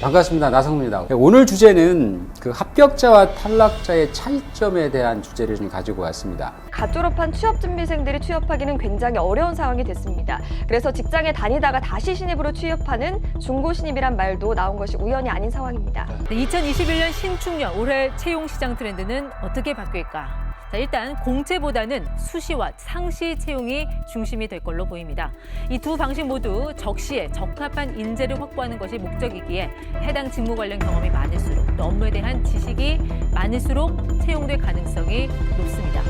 반갑습니다. 나성입니다. 오늘 주제는 그 합격자와 탈락자의 차이점에 대한 주제를 좀 가지고 왔습니다. 갓 졸업한 취업준비생들이 취업하기는 굉장히 어려운 상황이 됐습니다. 그래서 직장에 다니다가 다시 신입으로 취업하는 중고 신입이란 말도 나온 것이 우연이 아닌 상황입니다. 네, 2021년 신축년 올해 채용 시장 트렌드는 어떻게 바뀔까? 자, 일단 공채보다는 수시와 상시 채용이 중심이 될 걸로 보입니다. 이 두 방식 모두 적시에 적합한 인재를 확보하는 것이 목적이기에 해당 직무 관련 경험이 많을수록 또 업무에 대한 지식이 많을수록 채용될 가능성이 높습니다.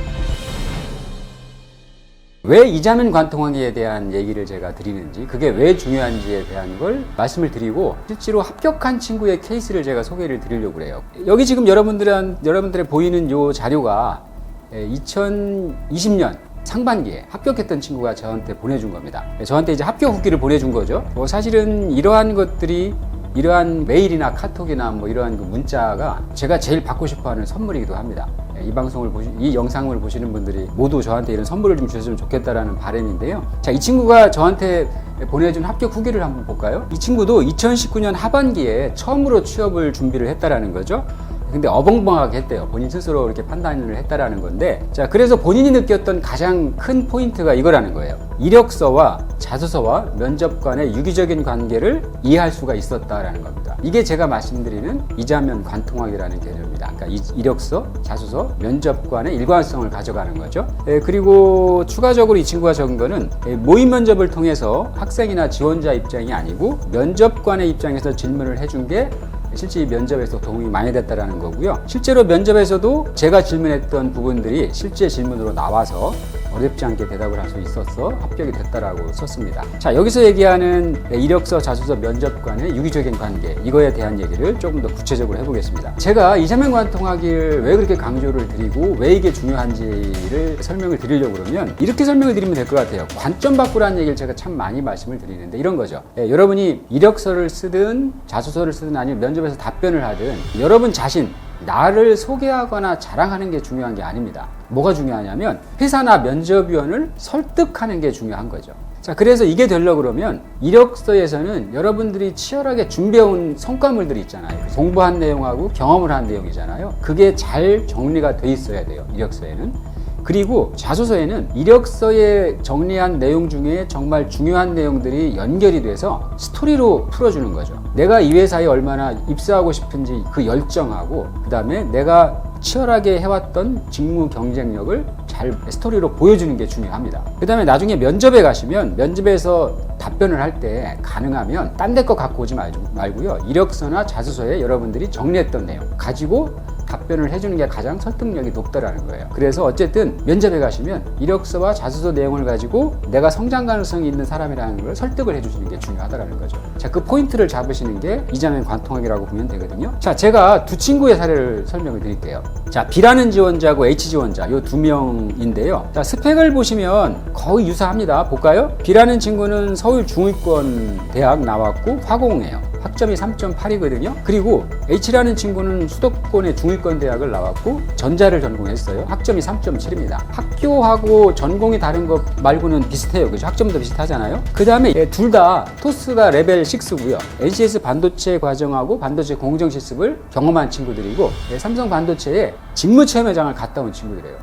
왜 이자면 관통하기에 대한 얘기를 제가 드리는지, 그게 왜 중요한지에 대한 걸 말씀을 드리고, 실제로 합격한 친구의 케이스를 제가 소개를 드리려고 그래요. 여기 지금 여러분들한, 여러분들의 보이는 요 자료가 2020년 상반기에 합격했던 친구가 저한테 보내준 겁니다. 저한테 이제 합격 후기를 보내준 거죠. 뭐 사실은 이러한 것들이 이러한 메일이나 카톡이나 뭐 이러한 그 문자가 제가 제일 받고 싶어하는 선물이기도 합니다. 이 방송을 보시, 이 영상을 보시는 분들이 모두 저한테 이런 선물을 좀 주셨으면 좋겠다라는 바람인데요. 자, 이 친구가 저한테 보내준 합격 후기를 한번 볼까요? 이 친구도 2019년 하반기에 처음으로 취업을 준비를 했다라는 거죠. 근데 어벙벙하게 했대요. 본인 스스로 이렇게 판단을 했다라는 건데, 자, 그래서 본인이 느꼈던 가장 큰 포인트가 이거라는 거예요. 이력서와 자소서와 면접 간의 유기적인 관계를 이해할 수가 있었다라는 겁니다. 이게 제가 말씀드리는 이자면 관통학이라는 개념입니다. 그러니까 이- 이력서, 자소서, 면접 간의 일관성을 가져가는 거죠. 예, 그리고 추가적으로 이 친구가 적은 거는 예, 모의 면접을 통해서 학생이나 지원자 입장이 아니고 면접관의 입장에서 질문을 해준 게 실제 이 면접에서 도움이 많이 됐다라는 거고요. 실제로 면접에서도 제가 질문했던 부분들이 실제 질문으로 나와서 어렵지 않게 대답을 할 수 있었어 합격이 됐다라고 썼습니다. 자 여기서 얘기하는 이력서, 자소서, 면접 간의 유기적인 관계 이거에 대한 얘기를 조금 더 구체적으로 해보겠습니다. 제가 이자면 관통하기를 왜 그렇게 강조를 드리고 왜 이게 중요한지를 설명을 드리려고 그러면 이렇게 설명을 드리면 될 것 같아요. 관점 바꾸라는 얘기를 제가 참 많이 말씀을 드리는데 이런 거죠. 예, 여러분이 이력서를 쓰든 자소서를 쓰든 아니면 면접 에서 답변을 하든 여러분 자신 나를 소개하거나 자랑하는 게 중요한 게 아닙니다. 뭐가 중요하냐면 회사나 면접위원을 설득하는 게 중요한 거죠. 자, 그래서 이게 되려고 그러면 이력서에서는 여러분들이 치열하게 준비해온 성과물들이 있잖아요. 공부한 내용하고 경험을 한 내용이잖아요. 그게 잘 정리가 돼 있어야 돼요. 이력서에는. 그리고 자소서에는 이력서에 정리한 내용 중에 정말 중요한 내용들이 연결이 돼서 스토리로 풀어주는 거죠. 내가 이 회사에 얼마나 입사하고 싶은지 그 열정하고, 그 다음에 내가 치열하게 해왔던 직무 경쟁력을 잘 스토리로 보여주는 게 중요합니다. 그 다음에 나중에 면접에 가시면 면접에서 답변을 할 때 가능하면 딴 데 거 갖고 오지 말- 말고요. 이력서나 자소서에 여러분들이 정리했던 내용 가지고 답변을 해주는 게 가장 설득력이 높다라는 거예요. 그래서 어쨌든 면접에 가시면 이력서와 자소서 내용을 가지고 내가 성장 가능성이 있는 사람이라는 걸 설득을 해주시는 게 중요하다라는 거죠. 자, 그 포인트를 잡으시는 게 이자면 관통학이라고 보면 되거든요. 자, 제가 두 친구의 사례를 설명을 드릴게요. 자, B라는 지원자하고 H 지원자 요 두 명인데요. 자, 스펙을 보시면 거의 유사합니다. 볼까요? B라는 친구는 서울 중위권 대학 나왔고 화공이에요. 학점이 3.8이거든요. 그리고 H라는 친구는 수도권의 중위권 대학을 나왔고 전자를 전공했어요. 학점이 3.7입니다. 학교하고 전공이 다른 것 말고는 비슷해요. 그죠? 학점도 비슷하잖아요. 그 다음에 둘 다 토스가 레벨 6고요. NCS 반도체 과정하고 반도체 공정 실습을 경험한 친구들이고 예, 삼성 반도체에 직무 체험회장을 갔다 온 친구들이에요.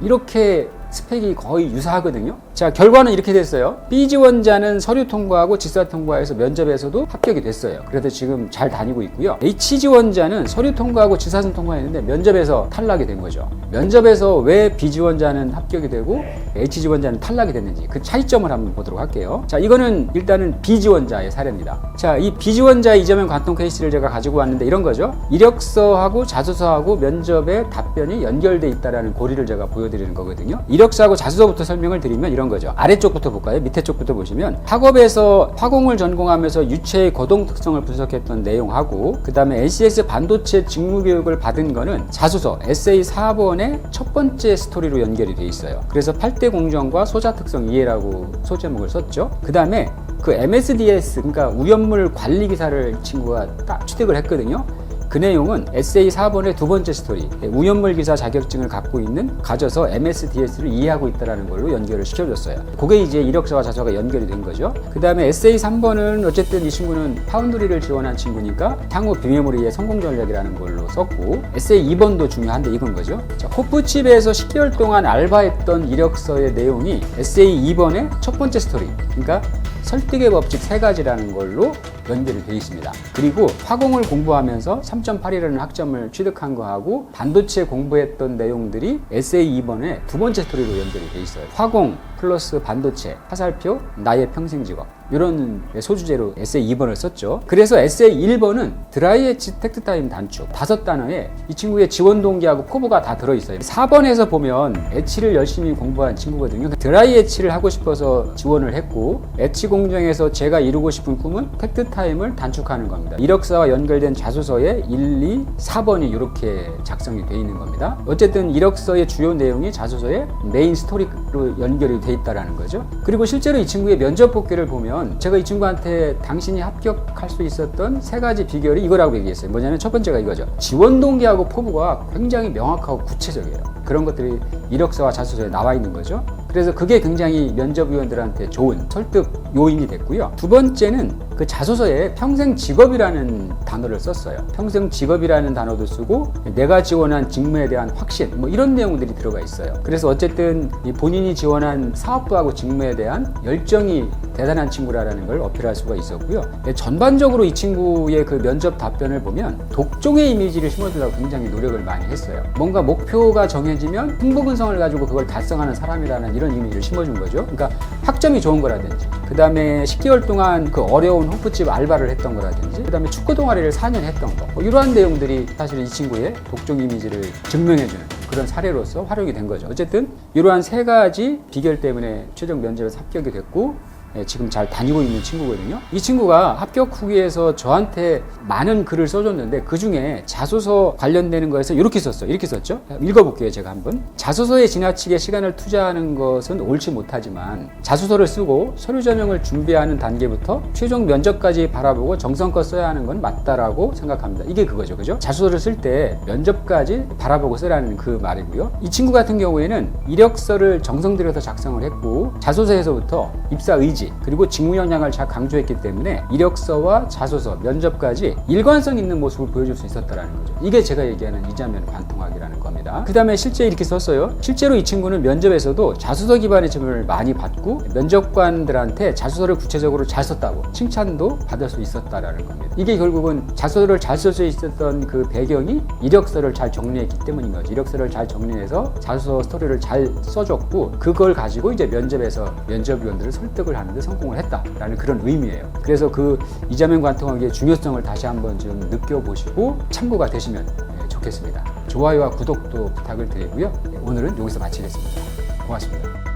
이렇게 스펙이 거의 유사하거든요. 자, 결과는 이렇게 됐어요. B 지원자는 서류 통과하고 지사 통과해서 면접에서도 합격이 됐어요. 그래서 지금 잘 다니고 있고요. H 지원자는 서류 통과하고 지사선 통과했는데 면접에서 탈락이 된 거죠. 면접에서 왜 B 지원자는 합격이 되고 H 지원자는 탈락이 됐는지 그 차이점을 한번 보도록 할게요. 자, 이거는 일단은 B 지원자의 사례입니다. 자, 이 B 지원자 이자면 관통 케이스를 제가 가지고 왔는데 이런 거죠. 이력서하고 자소서하고 면접의 답변이 연결돼 있다라는 고리를 제가 보여드리는 거거든요. 이력서하고 자소서부터 설명을 드리면 이런 거죠. 아래쪽부터 볼까요? 밑에 쪽부터 보시면 학업에서 화공을 전공하면서 유체의 고동 특성을 분석했던 내용하고 그 다음에 NCS 반도체 직무 교육을 받은 거는 자소서 에세이 4번의 첫 번째 스토리로 연결이 돼 있어요. 그래서 8대 공정과 소자 특성 이해라고 소제목을 썼죠. 그 다음에 그 MSDS 그러니까 우연물 관리 기사를 이 친구가 딱 취득을 했거든요. 그 내용은 에세이 4번의 두 번째 스토리 우연물 기사 자격증을 갖고 있는 가져서 MSDS를 이해하고 있다는 걸로 연결을 시켜줬어요. 그게 이제 이력서와 자서가 연결이 된 거죠. 그 다음에 에세이 3번은 어쨌든 이 친구는 파운드리를 지원한 친구니까 향후 비메모리의 성공 전략이라는 걸로 썼고 에세이 2번도 중요한데 이건 거죠. 자, 호프칩에서 10개월 동안 알바했던 이력서의 내용이 에세이 2번의 첫 번째 스토리. 그러니까 설득의 법칙 세 가지라는 걸로 연결이 되어 있습니다. 그리고 화공을 공부하면서 3.8이라는 학점을 취득한 거하고 반도체 공부했던 내용들이 에세이 2번의 두 번째 스토리로 연결이 되어 있어요. 화공 플러스 반도체, 화살표, 나의 평생 직업. 이런 소주제로 에세이 2번을 썼죠. 그래서 에세이 1번은 드라이 엣지 텍트 타임 단축. 다섯 단어에 이 친구의 지원 동기하고 포부가 다 들어있어요. 4번에서 보면 엣지를 열심히 공부한 친구거든요. 드라이 엣지를 하고 싶어서 지원을 했고, 엣지 공정에서 제가 이루고 싶은 꿈은 텍트 타임 을 단축하는 겁니다. 이력서와 연결된 자소서에 1, 2, 4번이 이렇게 작성이 되어 있는 겁니다. 어쨌든 이력서의 주요 내용이 자소서의 메인 스토리로 연결이 돼 있다라는 거죠. 그리고 실제로 이 친구의 면접 복귀를 보면 제가 이 친구한테 당신이 합격할 수 있었던 세 가지 비결이 이거라고 얘기했어요. 뭐냐면 첫 번째가 이거죠. 지원 동기하고 포부가 굉장히 명확하고 구체적이에요. 그런 것들이 이력서와 자소서에 나와 있는 거죠. 그래서 그게 굉장히 면접위원들한테 좋은 설득 요인이 됐고요. 두 번째는 그 자소서에 평생 직업이라는 단어를 썼어요. 평생 직업이라는 단어도 쓰고 내가 지원한 직무에 대한 확신 뭐 이런 내용들이 들어가 있어요. 그래서 어쨌든 이 본인이 지원한 사업부하고 직무에 대한 열정이 대단한 친구라는 걸 어필할 수가 있었고요. 네, 전반적으로 이 친구의 그 면접 답변을 보면 독종의 이미지를 심어주려고 굉장히 노력을 많이 했어요. 뭔가 목표가 정해지면 흥보근성을 가지고 그걸 달성하는 사람이라는 이런 이미지를 심어준 거죠. 그러니까 학점이 좋은 거라든지, 그 다음에 10개월 동안 그 어려운 호프집 알바를 했던 거라든지, 그 다음에 축구 동아리를 4년 했던 거, 뭐 이러한 내용들이 사실 이 친구의 독종 이미지를 증명해주는 그런 사례로서 활용이 된 거죠. 어쨌든 이러한 세 가지 비결 때문에 최종 면접에서 합격이 됐고 예, 지금 잘 다니고 있는 친구거든요. 이 친구가 합격 후기에서 저한테 많은 글을 써줬는데 그 중에 자소서 관련되는 거에서 이렇게 썼어요. 이렇게 썼죠. 읽어볼게요. 제가 한번. 자소서에 지나치게 시간을 투자하는 것은 옳지 못하지만 자소서를 쓰고 서류 전형을 준비하는 단계부터 최종 면접까지 바라보고 정성껏 써야 하는 건 맞다라고 생각합니다. 이게 그거죠. 그죠? 자소서를 쓸 때 면접까지 바라보고 쓰라는 그 말이고요. 이 친구 같은 경우에는 이력서를 정성 들여서 작성을 했고 자소서에서부터 입사 의지 그리고 직무 역량을 잘 강조했기 때문에 이력서와 자소서, 면접까지 일관성 있는 모습을 보여줄 수 있었다라는 거죠. 이게 제가 얘기하는 이자면 관통학이라는 겁니다. 그 다음에 실제 이렇게 썼어요. 실제로 이 친구는 면접에서도 자소서 기반의 질문을 많이 받고 면접관들한테 자소서를 구체적으로 잘 썼다고 칭찬도 받을 수 있었다라는 겁니다. 이게 결국은 자소서를 잘 쓸 수 있었던 그 배경이 이력서를 잘 정리했기 때문인 거죠. 이력서를 잘 정리해서 자소서 스토리를 잘 써줬고 그걸 가지고 이제 면접에서 면접위원들을 설득을 하는 데 성공을 했다라는 그런 의미예요. 그래서 그 이자면 관통학의 중요성을 다시 한번 좀 느껴보시고 참고가 되시면 예, 좋겠습니다. 좋아요와 구독도 부탁을 드리고요. 예, 오늘은 여기서 마치겠습니다. 고맙습니다.